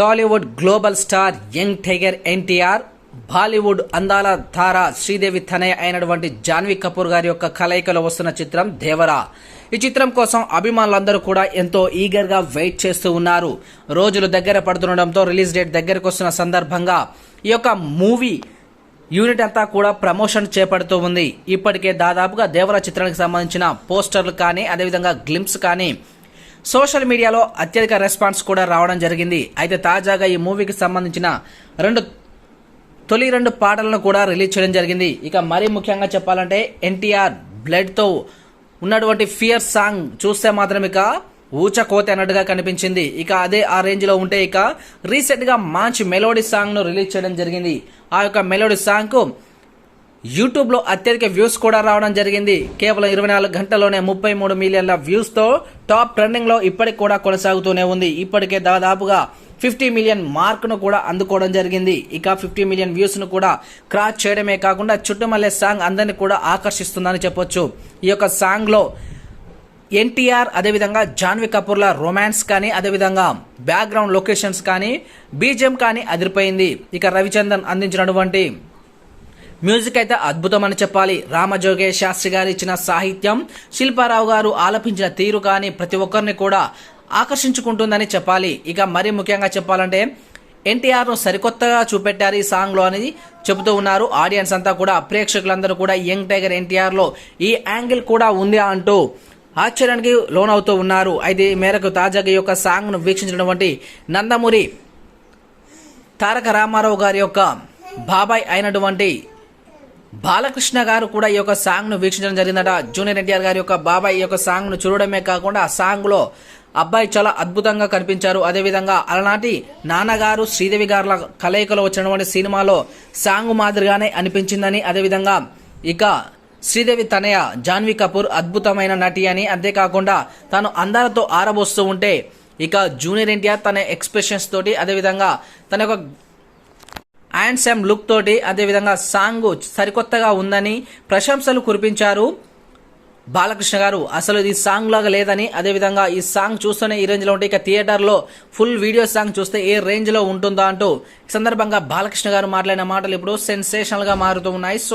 Tollywood global star young tiger NTR Bollywood అందాల తార శ్రీదేవి తనయ అయినటువంటి జాన్వీ కపూర్ గారి యొక్క కలయికలో వస్తున్న చిత్రం దేవరా. ఈ చిత్రం కోసం అభిమానులందరూ కూడా ఎంతో ఈగర్గా వెయిట్ చేస్తూ ఉన్నారు. రోజులు దగ్గర పడుతుండడంతో రిలీజ్ డేట్ దగ్గరకు వస్తున్న సందర్భంగా ఈ యొక్క మూవీ యూనిట్ అంతా కూడా ప్రమోషన్ చేపడుతూ ఉంది. ఇప్పటికే దాదాపుగా దేవరా చిత్రానికి సంబంధించిన పోస్టర్లు కానీ అదేవిధంగా గ్లిమ్స్ కానీ సోషల్ మీడియాలో అత్యధిక రెస్పాన్స్ కూడా రావడం జరిగింది. అయితే తాజాగా ఈ మూవీకి సంబంధించిన రెండు తొలి రెండు పాటలను కూడా రిలీజ్ చేయడం జరిగింది. ఇక మరీ ముఖ్యంగా చెప్పాలంటే ఎన్టీఆర్ బ్లడ్తో ఉన్నటువంటి ఫియర్ సాంగ్ చూస్తే మాత్రం ఇక ఊచకోత అన్నట్టుగా కనిపించింది. ఇక అదే ఆ రేంజ్లో ఉంటే ఇక రీసెంట్గా మంచి మెలోడీ సాంగ్ను రిలీజ్ చేయడం జరిగింది. ఆ యొక్క మెలోడీ సాంగ్కు యూట్యూబ్లో అత్యధిక వ్యూస్ కూడా రావడం జరిగింది. కేవలం ఇరవై నాలుగు గంటల్లోనే ముప్పై మూడు మిలియన్ల వ్యూస్తో టాప్ ట్రెండింగ్లో ఇప్పటికి కూడా కొనసాగుతూనే ఉంది. ఇప్పటికే దాదాపుగా ఫిఫ్టీ మిలియన్ మార్క్ను కూడా అందుకోవడం జరిగింది. ఇక ఫిఫ్టీ మిలియన్ వ్యూస్ను కూడా క్రాస్ చేయడమే కాకుండా చుట్టుమల్లే సాంగ్ అందరిని కూడా ఆకర్షిస్తుందని చెప్పొచ్చు. ఈ యొక్క సాంగ్లో ఎన్టీఆర్ అదేవిధంగా జాన్వీ కపూర్ల రొమాన్స్ కానీ అదేవిధంగా బ్యాక్గ్రౌండ్ లొకేషన్స్ కానీ బీజిఎం కానీ అదిరిపోయింది. ఇక రవిచందన్ అందించినటువంటి మ్యూజిక్ అయితే అద్భుతం అని చెప్పాలి. రామజోగేష్ శాస్త్రి గారు ఇచ్చిన సాహిత్యం శిల్పారావు గారు ఆలపించిన తీరు కానీ ప్రతి ఒక్కరిని కూడా ఆకర్షించుకుంటుందని చెప్పాలి. ఇక మరీ ముఖ్యంగా చెప్పాలంటే ఎన్టీఆర్ను సరికొత్తగా చూపెట్టారు ఈ సాంగ్లో అనేది చెబుతూ ఉన్నారు. ఆడియన్స్ అంతా కూడా ప్రేక్షకులందరూ కూడా యంగ్ టైగర్ ఎన్టీఆర్లో ఈ యాంగిల్ కూడా ఉంది అంటూ ఆశ్చర్యానికి లోనవుతూ ఉన్నారు. అయితే ఈ మేరకు తాజాగా ఈ యొక్క సాంగ్ను వీక్షించినటువంటి నందమూరి తారక రామారావు గారి యొక్క బాబాయ్ అయినటువంటి బాలకృష్ణ గారు కూడా ఈ యొక్క సాంగ్ను వీక్షించడం జరిగిందట. జూనియర్ ఎన్టీఆర్ గారి యొక్క బాబాయ్ ఈ యొక్క సాంగ్ను చూడడమే కాకుండా ఆ సాంగ్లో అబ్బాయి చాలా అద్భుతంగా కనిపించారు. అదేవిధంగా అలనాటి నాన్నగారు శ్రీదేవి గారుల కలయికలో వచ్చినటువంటి సినిమాలో సాంగ్ మాదిరిగానే అనిపించిందని అదేవిధంగా ఇక శ్రీదేవి తనయ జాన్వీ కపూర్ అద్భుతమైన నటి అని. అంతేకాకుండా తాను అందాలతో ఆరబోస్తూ ఉంటే ఇక జూనియర్ ఎన్టీఆర్ తన ఎక్స్ప్రెషన్స్ తోటి అదేవిధంగా తన యొక్క అండ్ సెమ్ లుక్ తోటి అదేవిధంగా సాంగ్ సరికొత్తగా ఉందని ప్రశంసలు కురిపించారు. బాలకృష్ణ గారు అసలు ఇది సాంగ్ లాగా లేదని అదేవిధంగా ఈ సాంగ్ చూస్తూనే ఈ రేంజ్లో ఉంటే ఇక థియేటర్లో ఫుల్ వీడియో సాంగ్ చూస్తే ఏ రేంజ్లో ఉంటుందా అంటూ ఈ సందర్భంగా బాలకృష్ణ గారు మాట్లాడిన మాటలు ఇప్పుడు సెన్సేషనల్గా మారుతూ ఉన్నాయి. సో